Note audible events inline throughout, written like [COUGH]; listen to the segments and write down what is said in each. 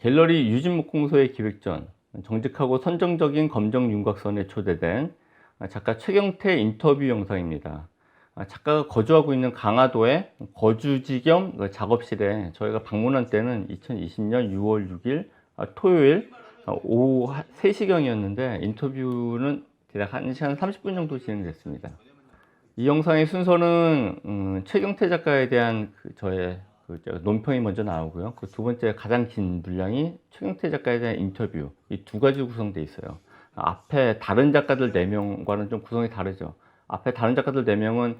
갤러리 유진목공소의 기획 전 정직하고 선정적인 검정 윤곽선에 초대된 작가 최경태 인터뷰 영상입니다. 작가가 거주하고 있는 강화도의 거주지 겸그 작업실에 저희가 방문한 때는 2020년 6월 6일 토요일 오후 3시경이었는데 인터뷰는 대략 1시간 30분 정도 진행됐습니다. 이 영상의 순서는 음, 최경태 작가에 대한 그 저의 그저 논평이 먼저 나오고요. 그 두 번째 가장 긴 분량이 최경태 작가에 대한 인터뷰 이 두 가지로 구성되어 있어요. 앞에 다른 작가들 4명과는 좀 구성이 다르죠. 앞에 다른 작가들 4명은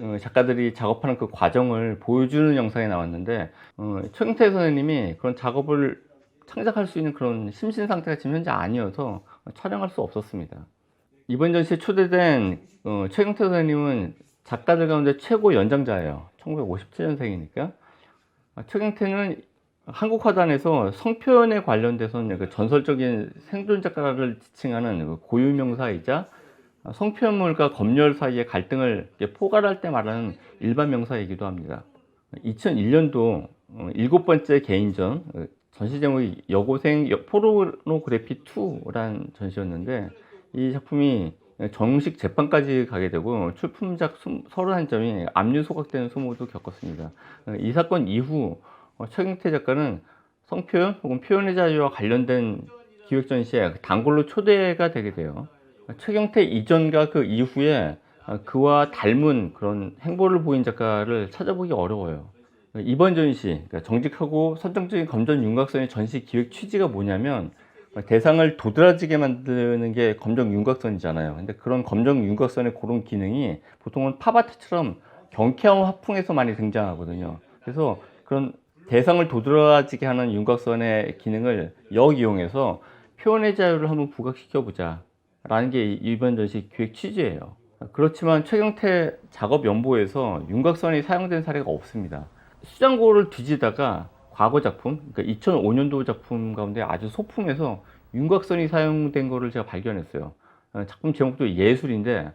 어, 작가들이 작업하는 그 과정을 보여주는 영상이 나왔는데 어, 최경태 선생님이 그런 작업을 창작할 수 있는 그런 심신 상태가 지금 현재 아니어서 촬영할 수 없었습니다. 이번 전시에 초대된 어, 최경태 선생님은 작가들 가운데 최고 연장자예요. 1957년생이니까. 최경태는 한국 화단에서 성표현에 관련돼서는 그 전설적인 생존 작가를 지칭하는 그 고유명사이자 성표현물과 검열 사이의 갈등을 포괄할 때 말하는 일반 명사이기도 합니다. 2001년도 일곱 번째 개인전 어, 전시 제목이 여고생 여- 포르노그래피 2란 전시였는데 이 작품이 정식 재판까지 가게 되고 출품작 31점이 압류 소각되는 소모도 겪었습니다. 어, 이 사건 이후 어, 최경태 작가는 성표현 혹은 표현의 자유와 관련된 기획 전시에 단골로 초대가 되게 돼요. 최경태 이전과 그 이후에 어, 그와 닮은 그런 행보를 보인 작가를 찾아보기 어려워요. 이번 전시, 그러니까 정직하고 선정적인 검정 윤곽선의 전시 기획 취지가 뭐냐면 대상을 도드라지게 만드는 게 검정 윤곽선이잖아요. 근데 그런 검정 윤곽선의 그런 기능이 보통은 팝아트처럼 경쾌한 화풍에서 많이 등장하거든요. 그래서 그런 대상을 도드라지게 하는 윤곽선의 기능을 역이용해서 표현의 자유를 한번 부각시켜 보자. 라는 게 이- 이번 전시 기획 취지예요. 그렇지만 최경태 작업 연보에서 윤곽선이 사용된 사례가 없습니다. 수장고를 뒤지다가 과거 작품, 그러니까 2005년도 작품 가운데 아주 소품에서 윤곽선이 사용된 거를 제가 발견했어요. 어, 작품 제목도 예술인데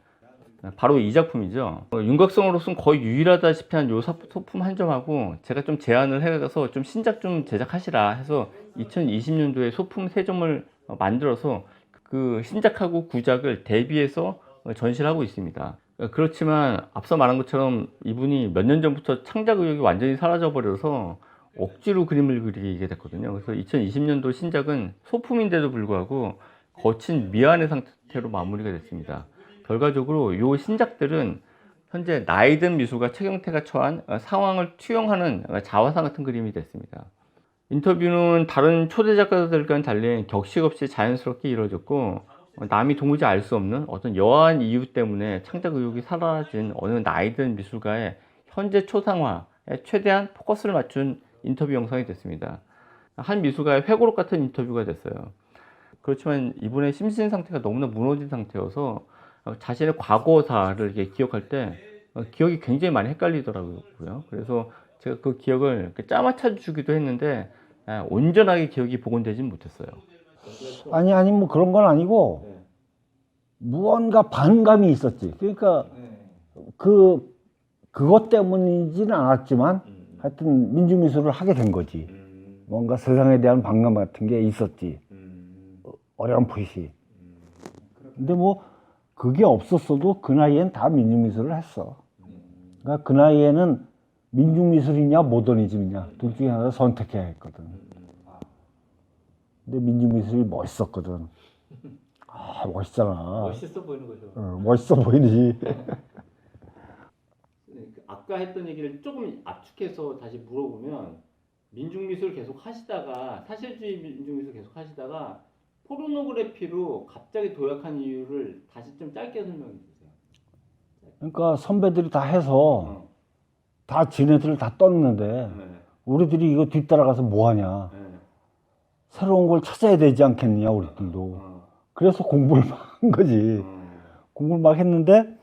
바로 이 작품이죠. 어, 윤곽선으로서는 거의 유일하다시피 한 요 소품 한 점하고 제가 좀 제안을 해서 좀 신작 좀 제작하시라 해서 2020년도에 소품 세 점을 어, 만들어서 그 신작하고 구작을 대비해서 어, 전시를 하고 있습니다. 어, 그렇지만 앞서 말한 것처럼 이분이 몇 년 전부터 창작 의욕이 완전히 사라져 버려서 억지로 그림을 그리게 됐거든요. 그래서 2020년도 신작은 소품인데도 불구하고 거친 미안의 상태로 마무리가 됐습니다. 결과적으로 이 신작들은 현재 나이든 미술가 최경태가 처한 어, 상황을 투영하는 어, 자화상 같은 그림이 됐습니다. 인터뷰는 다른 초대 작가들과는 달리 격식 없이 자연스럽게 이루어졌고 어, 남이 도무지 알 수 없는 어떤 여한 이유 때문에 창작 의욕이 사라진 어느 나이든 미술가의 현재 초상화에 최대한 포커스를 맞춘 인터뷰 영상이 됐습니다. 한 미술가의 회고록 같은 인터뷰가 됐어요. 그렇지만 이분의 심신 상태가 너무나 무너진 상태여서 어, 자신의 과거사를 이렇게 기억할 때 어, 기억이 굉장히 많이 헷갈리더라고요. 그래서 제가 그 기억을 짜맞춰 주기도 했는데 아, 온전하게 기억이 복원되진 못했어요. 아니 아니 뭐 그런 건 아니고 무언가 반감이 있었지. 그러니까 그 그것 때문이지는 않았지만 하여튼 민주미술을 하게 된 거지. 뭔가 세상에 대한 반감 같은 게 있었지. 어렴풋이. 근데 뭐 그게 없었어도 그 나이엔 다 민중미술을 했어. 그러니까 그 나이에는 민중미술이냐 모더니즘이냐 둘 중에 하나를 선택해야 했거든. 근데 민중미술이 멋있었거든. 아 멋있잖아. 멋있어 보이는 거죠. 어, 멋있어 보이지. [LAUGHS] 아까 했던 얘기를 조금 압축해서 다시 물어보면 민중미술 계속 하시다가 사실주의 민중미술 계속 하시다가 포르노그래피로 갑자기 도약한 이유를 다시 좀 짧게 설명해 주세요. 그러니까 선배들이 다 해서 어. 다 지네들 다 떴는데 네. 우리들이 이거 뒤따라가서 뭐하냐. 네. 새로운 걸 찾아야 되지 않겠느냐 우리들도. 어. 그래서 공부를 막 한 거지. 어. 공부를 막 했는데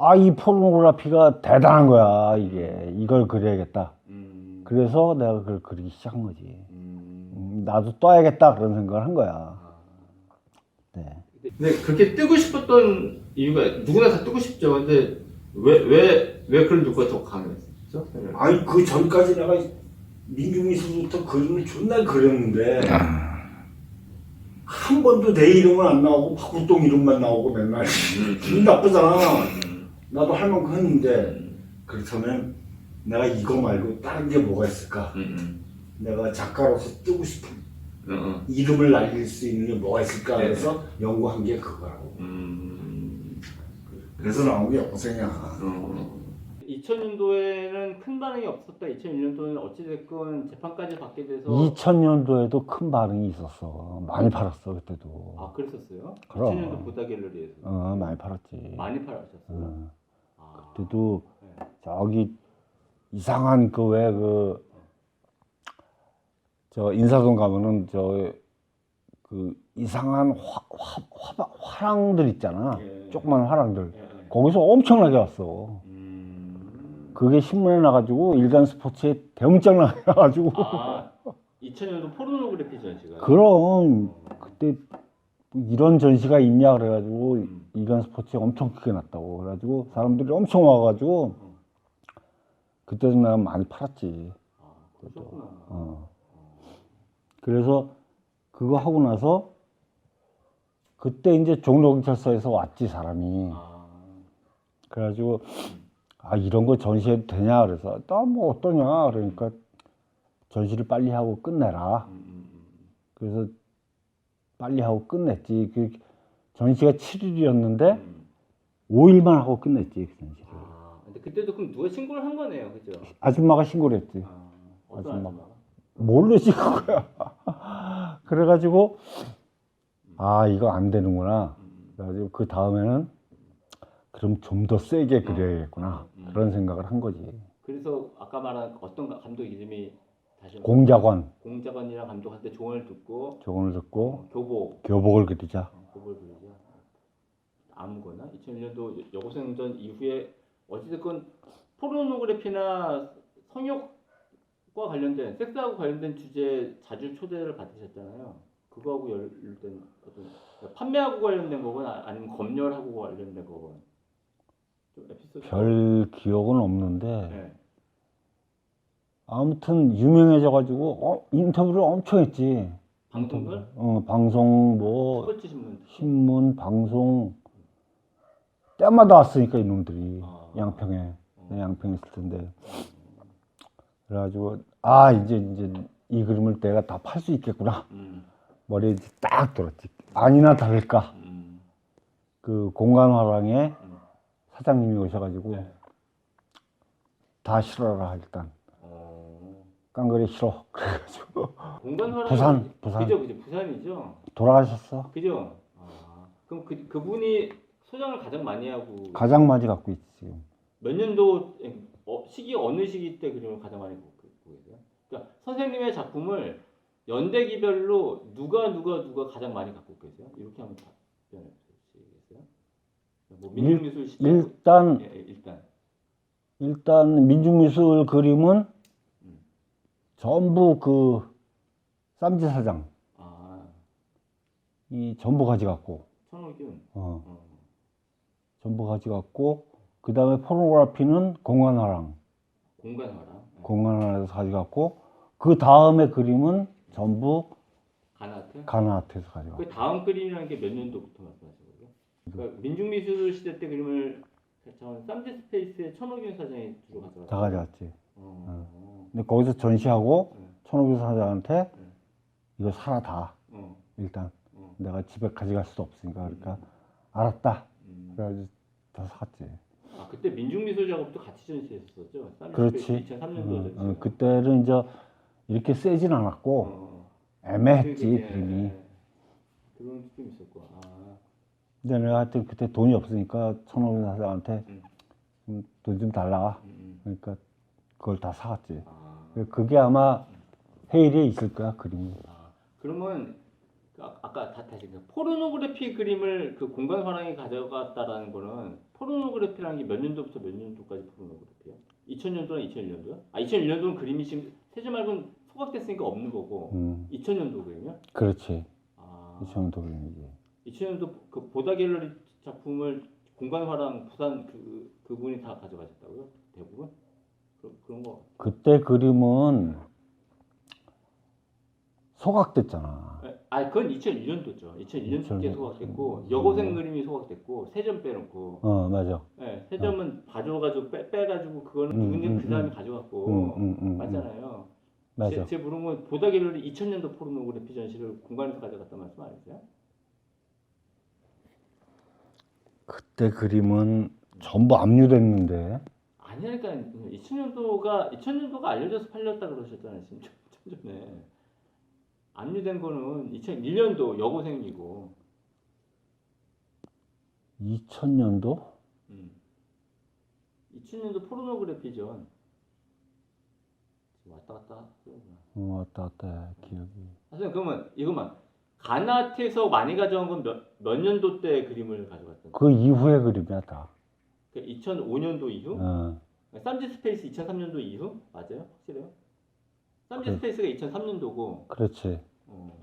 아이 포르노그래피가 대단한 거야 이게 이걸 그려야겠다. 음. 그래서 내가 그걸 그리기 시작한 거지. 음. 음, 나도 떠야겠다 그런 생각을 한 거야. 네. 근데 그렇게 뜨고 싶었던 이유가 누구나 다 뜨고 싶죠. 근데 왜 왜 왜 그런 욕구가 더 강했죠? 아니 그 전까지 내가 민중미술부터 그림을 존나 그렸는데 한 번도 내 이름은 안 나오고 박구동 이름만 나오고 맨날 기분 나쁘잖아. 나도 할 만큼 했는데 그렇다면 내가 이거 말고 다른 게 뭐가 있을까? 내가 작가로서 뜨고 싶은 이름을 날릴 수 있는 게 뭐가 있을까? 그래서 연구한 게 그거라고. 그래서 나온 게 영생이야. 2000년도에는 큰 반응이 없었다. 2001년도는 어찌됐건 재판까지 받게 돼서 2000년도에도 큰 반응이 있었어. 많이 팔았어 그때도. 아 그랬었어요? 그럼. 2000년도 보다 갤러리에서 어 많이 팔았지. 많이 팔았었어요. 어. 네. 저기 이상한 그 왜 그 저 인사동 가면은 저 그 이상한 화, 화, 화, 화랑들 있잖아. 예. 조그만 화랑들. 예, 예. 거기서 엄청나게 왔어. 음... 그게 신문에 나가지고 일간 스포츠에 대문짝 나가지고. 아 2000년도 포르노그래피 전시가 그럼 그때 이런 전시가 있냐 그래가지고 음. 일간 스포츠에 엄청 크게 났다고 그래가지고 사람들이 엄청 와가지고 그때도 내가 많이 팔았지. 아 그러셨구나. 어. 그래서 그거 하고 나서 그때 이제 종로경찰서에서 왔지 사람이. 아, 그래가지고 아 이런 거 전시해도 되냐 그래서 나뭐 어떠냐 그러니까 전시를 빨리 하고 끝내라. 음, 음, 음. 그래서 빨리 하고 끝냈지. 그 전시가 7일이었는데 음. 5일만 하고 끝냈지 그 전시를. 아 근데 그때도 그럼 누가 신고를 한 거네요, 그죠? 아줌마가 신고를 했지. 아, 어떤 아줌마. 아줌마가? 모르지 그거야. [LAUGHS] 그래가지고 아 이거 안 되는구나. 음, 그래가지고 그 다음에는 그럼 좀 더 세게 그려야겠구나 음. 그런 생각을 한 거지. 그래서 아까 말한 어떤 감독 이름이 다시 공작원 공작원이랑 감독한테 조언을 듣고 조언을 듣고 어, 교복 교복을 그리자. 어, 교복을 그리자 아무거나 2001년도 여고생전 이후에 어찌됐건 포르노그래피나 성욕과 관련된 섹스하고 관련된 주제에 자주 초대를 받으셨잖아요. 그거하고 연결된 어떤 판매하고 관련된 거건 아- 아니면 검열하고 관련된 거건 별 기억은 없는데 네. 아무튼 유명해져가지고 어, 인터뷰를 엄청 했지. 방송들 어, 방송 뭐 신문 방송 때마다 왔으니까 이놈들이 아. 양평에 내 양평에 있을 텐데. 그래가지고 아 이제 이제 이 그림을 내가 다 팔 수 있겠구나. 음, 머리에 딱 들었지. 아니나 다를까. 음, 그 공간 화랑에 음. 사장님이 오셔가지고 네. 다 실어라 일단. 어, 깡그리 실어. [LAUGHS] 그래가지고. 공간 활용 부산, 부산. 그죠 그죠. 부산이죠? 돌아가셨어? 그죠? 아, 그럼 그 그분이 소장을 가장 많이 하고 가장 많이 갖고 지금 몇 년도 어, 시기 어느 시기 때 그림을 가장 많이 보고 계세요? 그러니까 선생님의 작품을 연대기별로 누가 누가 누가 가장 많이 갖고 계세요? 이렇게 한번 답변해 주시겠어요? 뭐 민중미술 시대. 일단 예, 예, 일단. 일단 민중미술 그림은 음. 전부 그 쌈지 사장. 아. 이 전부 가져갔고. 천호균 어, 어, 전부 가져갔고 그 다음에 포르노그래피는 공간화랑 공간화랑 예. 공간화에서 가져갔고 그 다음에 그림은 전부 가나트 가나아트에서 가져갔고 그 다음 그림이라는 게 몇 년도부터 말씀하신 거예요? 그러니까 민중미술 시대 때 그림을 전 쌈지 스페이스의 천호균 사장이 주로 가져갔어요. 다 가져갔지 어. 근데 거기서 전시하고 네. 천호규 사장한테 네. 이거 사라 다 어. 일단 어. 내가 집에 가져갈 수도 없으니까 그러니까 알았다 음. 그래가지고 다 샀지 아 그때 민중미술 작업도 같이 전시했었죠. 그렇지. 스페이스 2003년도 어. 어, 그때는 이제 이렇게 세진 않았고 어. 애매했지 그게, 예, 그림이 예. 그런 게좀 있었고. 아. 근데 내가 하여튼 그때 돈이 없으니까 천호규 사장한테 음. 돈좀 달라 음, 음. 그러니까 그걸 다 사갔지 아. 그게 아마 헤일에 있을 거야 그림이 아. 그러면 그 아, 아까 다 다시 그 포르노그래피 그림을 그 공간 화랑이 가져갔다라는 거는 포르노그래피라는 게 몇 년도부터 몇 년도까지 포르노그래피야? 2000년도나 2001년도야? 아 2001년도는 그림이 지금 세지 말고는 소각됐으니까 없는 거고 음 2000년도 그림이야? 그렇지 아 2000년도 그림이지 2000년도 그 보다 갤러리 작품을 공간 화랑 부산 그 그분이 다 가져가셨다고요? 대부분? 그, 그런 거 그때 그림은 소각됐잖아. 아, 그건 2001년도죠. 2001년도에 2001 소각됐고 여고생 그림이 소각됐고 세점 빼놓고 어, 맞아. 네, 세점은 가져가지고 빼, 빼가지고 그거는 음, 누군지 음, 그 사람이 음. 가져갔고 음, 음, 음, 음. 맞잖아요. 맞아. 제, 제 물은 건 보다갤러리 2000년도 포르노그래피 전시를 공간에서 가져갔단 말씀 아니세요? 그때 그림은 전부 압류됐는데. 아니니까 2000년도가 2000년도가 알려져서 팔렸다 그러셨잖아요. 지금 좀, 좀 전에 압류된 거는 2001년도 여고생이고 2000년도? 음. 2000년도 포르노그래피전 왔다 갔다. 어, 왔다 갔다 해, 기억이. 선생님 그러면 이것만 가나트에서 많이 가져온 건 몇 몇 년도 때 그림을 가져갔던? 그 이후의 그림이야, 다. 2005년도 이후? 어, 쌈지 스페이스 2003년도 이후? 맞아요? 확실해요? 쌈지 그래. 스페이스가 2003년도고 그렇지. 어.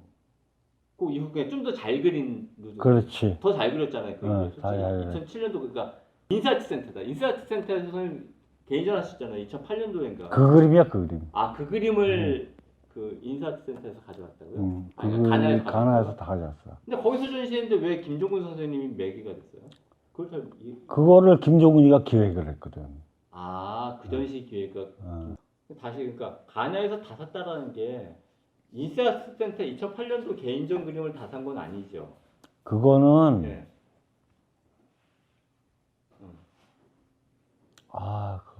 그 이후 그냥 좀 더 잘 그린 누드. 그렇지. 더 잘 그렸잖아요. 그 어, 솔직히 잘 그렸- 2007년도 그러니까 인사아트 센터다. 인사아트 센터에서 선생님 개인전 하셨잖아요. 2008년도인가. 그 그림이야, 그 그림. 아 그 그림을 그 인사아트 센터에서 가져왔다고요? 음, 그 아니, 그림 가나에서 가나에서 다 가져왔어. 근데 거기서 전시했는데 왜 김종근 선생님이 매기가 됐어요? 그걸 잘 이- 그거를 김종훈이가 기획을 했거든. 아, 그 전시 기획가 어, 다시 그러니까 가나에서 다 샀다라는 게 인사아트 센터 2008년도 개인전 그림을 다 산 건 아니죠. 그거는, 네. 아, 그,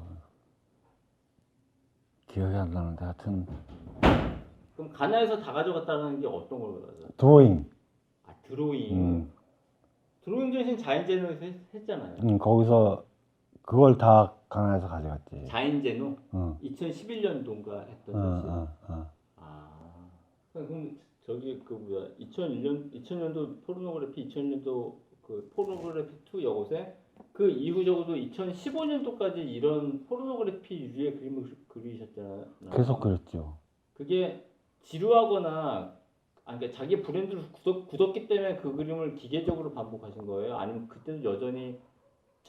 기억이 안 나는데, 하여튼, 그럼 가나에서 다 가져갔다는 게 어떤 걸 가져갔어요? 드로잉. 아, 드로잉. 음, 드로잉 전신 자인제노에서 했- 했잖아요. 음, 거기서 그걸 다 가나에서 가져갔지. 자인제노 어, 2011년도인가 했던. 어, 어. 아. 그럼 저기 그 뭐야 2001년 2000년도 포르노그래피 2000년도 그 포르노그래피 2 여고생 그 이후 적어도 2015년도까지 이런 포르노그래피 유의 그림을 그- 그리셨잖아요. 계속 그랬죠. 그게 지루하거나 아니 그러니까 자기 브랜드를 굳었, 굳었기 때문에 그 그림을 기계적으로 반복하신 거예요? 아니면 그때도 여전히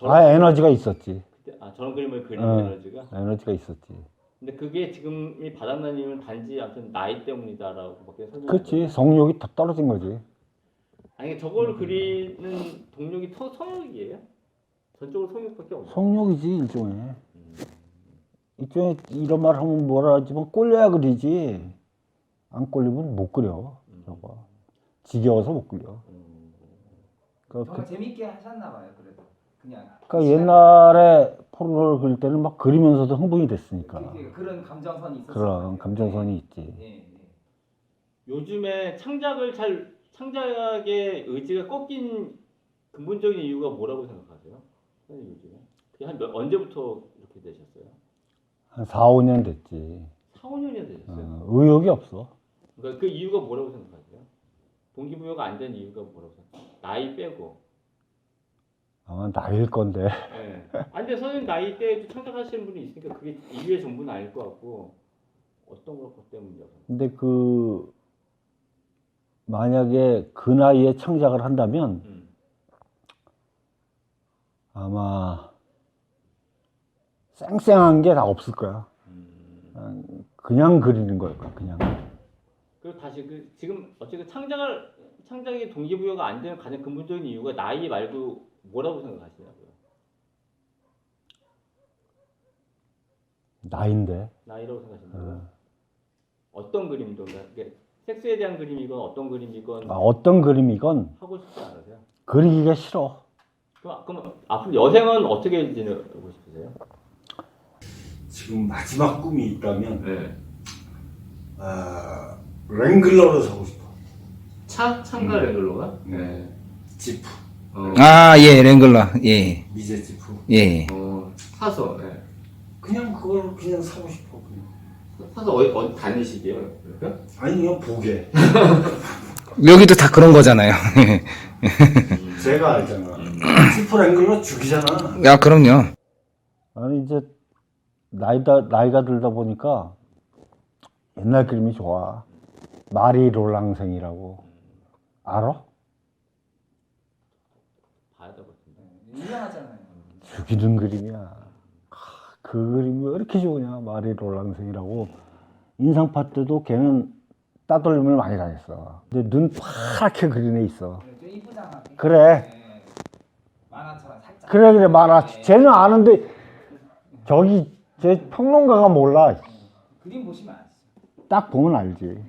아, 에너지가 있었지. 그때, 아 저런 그림을 그리는 어. 에너지가? 에너지가 있었지. 근데 그게 지금이 바닥난 이유는 단지 아무튼 나이 때문이다라고밖에 설명. 그렇지. 성욕이 더 떨어진 거지. 아니 저걸 그리는 동력이 터, 성욕이에요? 전적으로 성욕밖에 없어. 성욕이지, 일종의. 일종의 이런 말 하면 뭐라 하지만 꼴려야 그리지. 안 꼴리면 못 그려. 저거. 지겨워서 못 그려. 그러니까, 정말 재밌게 하셨나 봐요. 그래도 그냥. 그, 러니까 옛날에 포르노를 그릴 때는 막 그리면서도 흥분이 됐으니까. 그, 그, 런 감정선이 있었어요. 그런 감정선이 있지. 예, 예. 요즘에 창작을 잘 창작의 의지가 꺾인 근본적인 이유가 뭐라고 생각하세요? 요즘에 그게 한 몇, 언제부터 이렇게 되셨어요? 한 4, 5년 됐지. 4, 5년이나 되셨어요. 어, 의욕이 없어. 그러니까 그 이유가 뭐라고 생각하세요? 동기부여가 안 된 이유가 뭐라고 생각해요? 나이 빼고. 아마 나일 건데. 예. 아 근데 선생님 나이 때에도 창작하시는 분이 있으니까 그게 이유의 전부는 아닐 것 같고 어떤 것 때문이라고? 근데 그, 만약에 그 나이에 창작을 한다면 음. 아마 쌩쌩한 게 다 없을 거야. 음. 그냥 그리는 거일 거야, 그냥. 그리고 다시 그 지금 어쨌든 창작을 창작의 동기부여가 안 되는 가장 근본적인 이유가 나이 말고 뭐라고 생각하시냐고요? 나인데. 나이라고 생각하신다고요? 어. 어떤 그림도 그러니까 섹스에 대한 그림이건 어떤 그림이건 아, 어떤 그림이건 하고 싶지 않으세요? 그리기가 싫어. 그럼, 그럼 앞으로 여생은 어떻게 지내고 싶으세요? 지금 마지막 꿈이 있다면, 네. 아, 랭글러를 사고 싶어. 차 창가 레글로가? 네. 지프. 어, 아, 예, 랭글러. 예, 미제 지프. 예. 어 사서 네. 그냥 그걸 그냥 사고 싶어. 그냥. 사서 어디, 어디 다니시게요? 그러니까? 아니, 그냥 보게. [LAUGHS] 여기도 다 그런 거잖아요. 제가 알잖아. 지프 랭글러 죽이잖아. 야, 그럼요. 아니, 이제, 나이다, 나이가 들다 보니까 옛날 그림이 좋아. 마리 롤랑생이라고. 알아? 봐야 될 것 같은데. 네, 유명하잖아요. 죽이는 그림이야. 하, 그 그림이 왜 이렇게 좋으냐, 마리 롤랑생이라고. 인상파 때도 걔는 따돌림을 많이 당했어. 근데 눈 파랗게 그린 애 있어. 네, 좀 이쁘잖아. 그래. 네. 만화처럼 살짝. 그래 그래 말아. 네. 쟤는 아는데 저기 제 평론가가 몰라. 그림 보시면 아시죠. 딱 보면 알지.